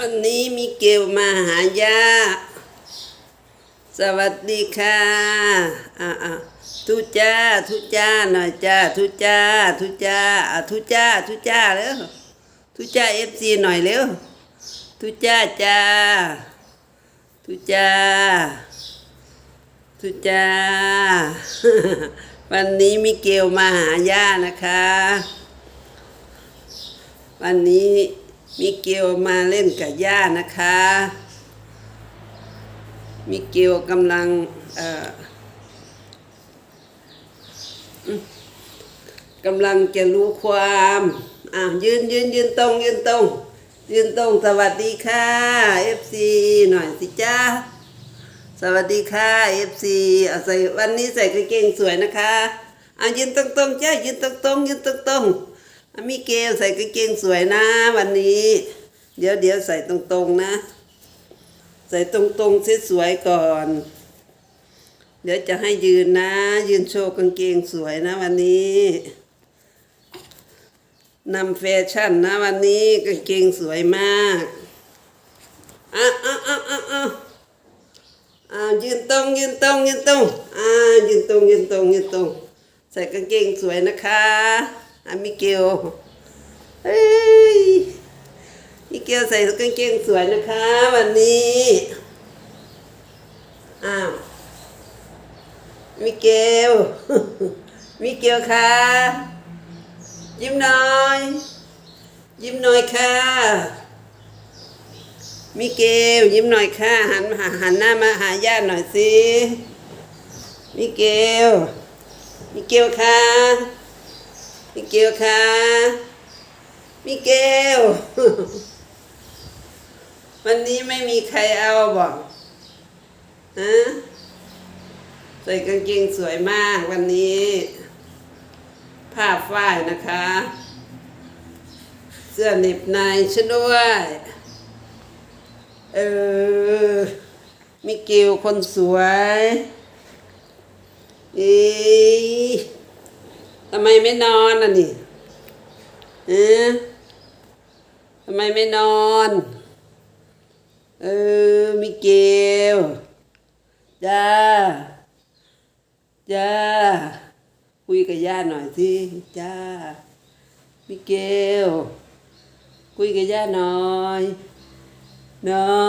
วันนี้มีเกลมาหายาสวัสดีค่ะอ่าอ่าทุจ้าทุจ้าหน่อยจ้าทุจ้าทุจ้าอะทุจ้าทุจ้าเร็วทุจ้าเอฟซีหน่อยเร็วทุจ้าจ้าทุจ้าทุจ้า วันนี้มีเกลมาหาย่านะคะ วันนี้ มิเกลมาเล่นกับย่านะคะ มิเกลกำลังเอ่อกำลังจะรู้ความอะยืนยืนยืนตรงยืนตรงยืนตรงสวัสดีค่ะเอฟซีหน่อยสิจ้าสวัสดีค่ะเอฟซีเอาใส่วันนี้ใส่กางเกงสวยนะคะอะยืนตรงตรงจ้ายืนตรงตรงยืนตรงตรง มิเกลใส่กางเกงสวยนะ วันนี้ เดี๋ยวเดี๋ยวใส่ตรงๆนะ ใส่ตรงๆเสสวยก่อน เดี๋ยวจะให้ยืนนะ ยืนโชว์กางเกงสวยนะ วันนี้นำแฟชั่นนะ วันนี้กางเกงสวยมากอะอะอะอะอะอะยืนตรงยืนตรงยืนตรงอ่ายืนตรงยืนตรงยืนตรง ใส่กางเกงสวยนะคะ มิเกลเฮ้ยมิเกลใส่กางเกงสวยนะคะ วันนี้ อ้าวมิเกลมิเกลค่ะ ยิ้มหน่อย ยิ้มหน่อยค่ะ มิเกลยิ้มหน่อยค่ะ หันมาหันหน้ามาหาญาติหน่อยสิ มิเกลมิเกลค่ะ มิเกลคะมิเกล วันนี้ไม่มีใครเอาบอกฮะใส่กางเกงสวยมากวันนี้ผ้าฝ้ายนะคะ เสื้อเหน็บในฉันด้วย เออ มิเกลคนสวย เอ๊ ทำไมไม่นอนอะนี่เอ๊ะทำไมไม่นอน เออ มิเกล จ้า จ้า คุยกับย่าหน่อยสิ จ้า มิเกล คุยกับย่าหน่อยเนาะ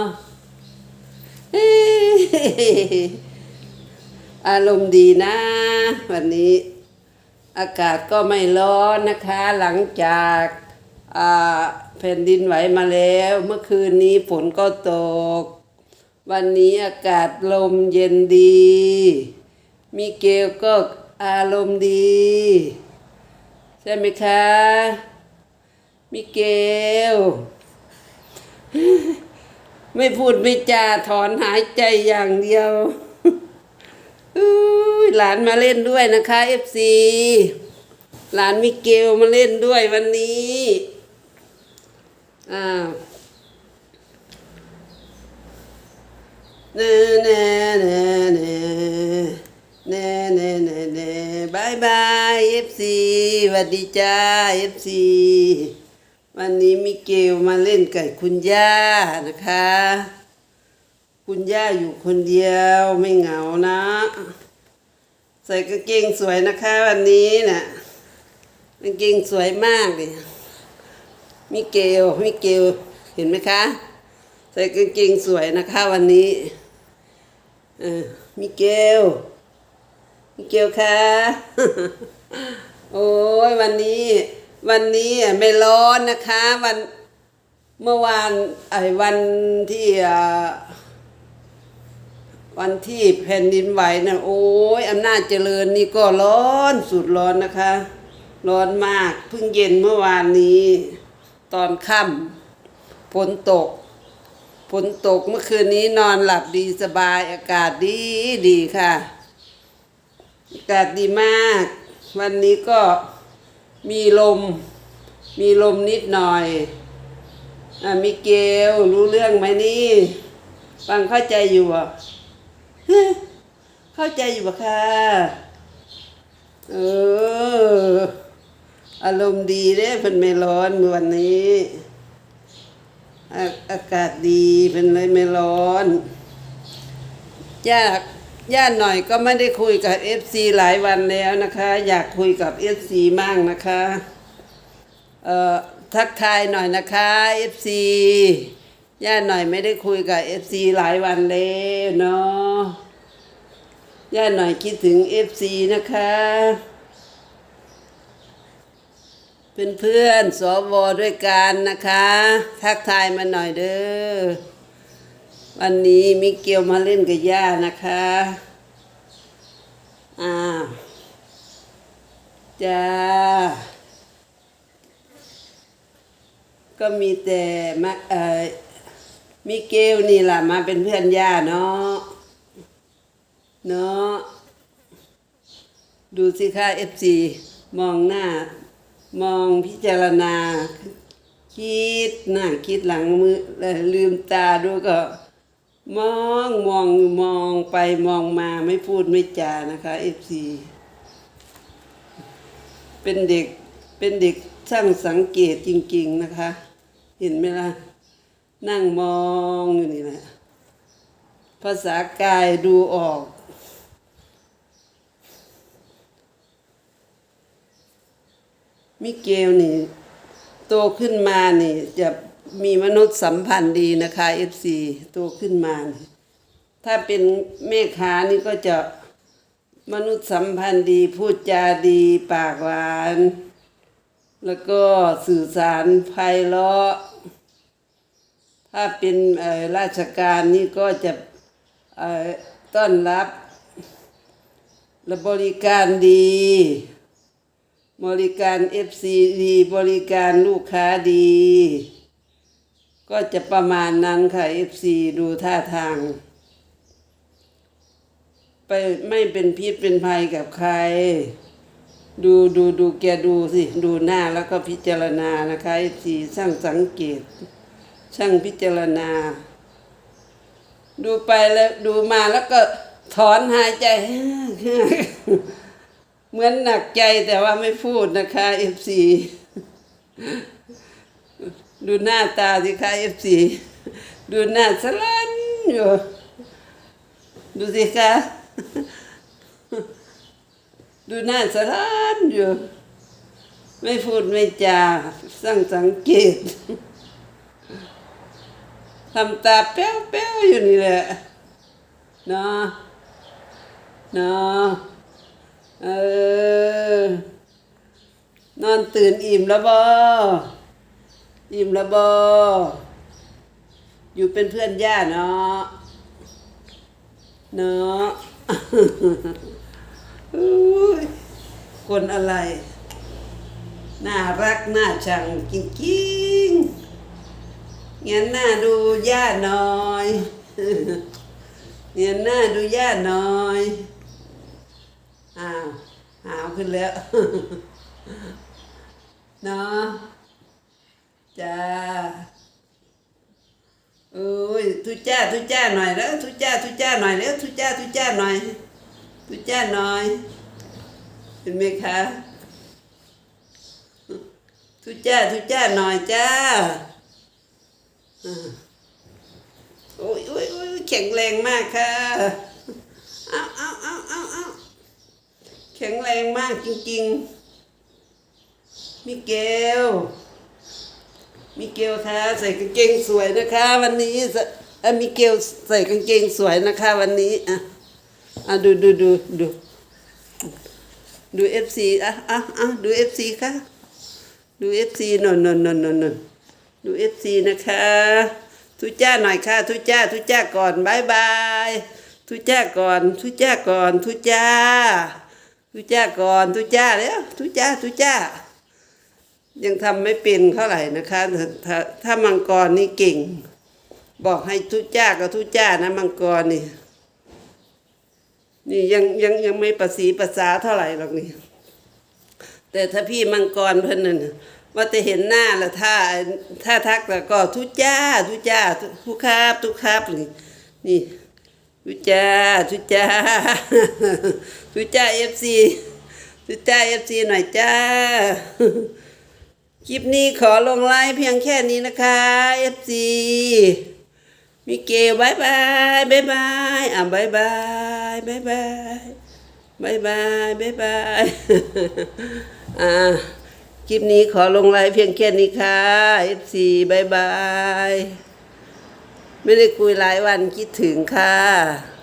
อารมณ์ดีนะ วันนี้ อากาศก็ไม่ร้อนนะคะหลังจากแผ่นดินไหวมาแล้ว เมื่อคืนนี้ฝนก็ตก วันนี้อากาศลมเย็นดีมีเกลก็อารมณ์ดี ใช่ไหมคะ มิเกล ไม่พูดไม่จาถอนหายใจอย่างเดียว หลานมาเล่นด้วยนะคะเอฟซีหลานมิเกลมาเล่นด้วยวันนี้อ้าวเน่เน่เน่เน่เน่เน่เน่เน่บายบายเอฟซีสวัสดีจ้าเอฟซีวันนี้มิเกลมาเล่นกับคุณย่านะคะ คุณย่าอยู่คนเดียวไม่เหงานะ ใส่กางเกงสวยนะคะวันนี้นะ่ะกางเกงสวยมากเลยมิเกลมิเกลเห็นไหมคะ ใส่กางเกงสวยนะคะวันนี้เออมิเกลมิเกลค่ะโอ้ยวันนี้ วันนี้อะไม่ร้อนนะคะ วันเมื่อวานไอ้วันที่อ่า วันที่แผ่นดินไหวนะโอ้ยอำนาจเจริญนี่ก็ร้อนสุดร้อนนะคะ ร้อนมากเพิ่งเย็นเมื่อวานนี้ ตอนค่ำฝนตกฝนตกเมื่อคืนนี้นอนหลับดีสบายอากาศดีดีค่ะ อากาศดีมาก วันนี้ก็มีลม มีลมนิดหน่อยอะมิเกลรู้เรื่องไหมนี่ ฟังเข้าใจอยู่อะ เข้าใจอยู่ปะคะเออ อารมณ์ดีเด้เพิ่นไม่ร้อนวันนี้อาอากาศดีเป็นไรไม่ร้อน ยากย่าหน่อยก็ไม่ได้คุยกับเอฟซีหลายวันแล้วนะคะ อยากคุยกับเอฟซีมากนะคะ เอ่อ ทักทายหน่อยนะคะเอฟซี ย่าหน่อยไม่ได้คุยกับเอฟซีหลายวันแล้วเนาะย่าหน่อยคิดถึงเอฟซีนะคะเป็นเพื่อนสวด้วยกันนะคะ ทักทายมาหน่อยเด้อวันนี้มิเกียวมาเล่นกับย่านะคะอ้าวจ้าก็มีแต่มาเอ่อ มิเกลนี่ล่ะมาเป็นเพื่อนย่าเนาะเนาะดูสิค่ะเอฟซีมองหน้า มองพิจารณา คิดหน้าคิดหลังมือเอ่อลืมตาดูก็ มองมองมองไปมองมาไม่พูดไม่จานะคะเอฟซีเป็นเด็กเป็นเด็กช่างสังเกตจริง ๆ นะคะ เห็นไหมล่ะ นั่งมองอยู่นี่แหละภาษากายดูออก มิเกลนี่ โตขึ้นมานี่ จะมีมนุษย์สัมพันธ์ดีนะคะเอฟซีโตขึ้นมานี่ถ้าเป็นแม่ค้านี่ก็จะมนุษย์สัมพันธ์ดี พูดจาดีปากหวาน แล้วก็สื่อสารไพเราะ ถ้าเป็นเออราชการนี่ก็จะเออต้อนรับและบริการดี บริการเอฟซีดีบริการลูกค้าดี ก็จะประมาณนั้นค่ะเอฟซีดูท่าทาง ไปไม่เป็นพิษเป็นภัยกับใคร ดูดูดูแกดูสิ ดูหน้าแล้วก็พิจารณานะคะเอฟซีช่างสังเกต ช่างพิจารณา ดูไปแล้วดูมาแล้วก็ถอนหายใจ เหมือนหนักใจแต่ว่าไม่พูดนะคะเอฟซีดูหน้าตาสิคะเอฟซีดูหน้าสลันอยู่ดูสิคะดูหน้าสลันอยู่ ไม่พูดไม่จาสร้างสังเกต ทำตาแป้วๆอยู่นี่แหละเนาะเนาะเออนอนตื่นอิ่มแล้วบออิ่มแล้วบออยู่เป็นเพื่อนย่าเนาะเนาะอุ๊ยคนอะไร น่ารัก น่าชังจริงๆ เงี้ยหน้าดูย่าหน่อยเงี้ยหน้าดูย่าหน่อยอ้าวหาวขึ้นแล้วเนาะจ้าโอ้ยทุจ้าทุจ้าหน่อยแล้วทุจ้าทุจ้าหน่อยแล้วทุจ้าทุจ้าหน่อยทุจ้าหน่อยเห็นไหมคะทุจ้าทุจ้าหน่อยจ้า โอ้ยโอ้ยโอ้ยแข็งแรงมากค่ะเอาเอาเอาเอาเอาแข็งแรงมากจริงๆมิเกลมิเกลคะใส่กางเกงสวยนะคะ วันนี้อะมิเกลใส่กางเกงสวยนะคะ วันนี้อะอะดูดูดูดูดูเอฟซีอะอะอะดูเอฟซีค่ะดูเอฟซีนนนนนนน ดูเอฟซีนะคะ ทุจ้าหน่อยค่ะ ทุจ้า ทุจ้าก่อนบายบายทุจ้าก่อน ทุจ้าก่อน ทุจ้า ทุจ้าก่อน ทุจ้าแล้วทุจ้า ทุจ้า ยังทำไม่เป็นเท่าไหร่นะคะ ถ้าถ้ามังกรนี่เก่ง บอกให้ทุจ้ากับทุจ้านะมังกรนี่ นี่ยังยังยังไม่ประสีภาษาเท่าไหร่หรอกนี่ แต่ถ้าพี่มังกรเพิ่นนั่นน่ะ ว่าจะเห็นหน้าล้วถ้าถ้าทักแล้วก็ทุจ้าทุจ้าทุครับทุครับนี่นี่ทุจ้าทุจ้าทุจ้าเอฟซีทุจ้าเอฟซีหน่อยจ้า คลิปนี้ขอลงไลน์เพียงแค่นี้นะคะ FC มิเกลบายบายบายบายอะบายบายบายบายบายบายบายบายอ่า คลิปนี้ขอลงไลน์เพียงแค่นี้ค่ะ FC บายบาย ไม่ได้คุยหลายวันคิดถึงค่ะ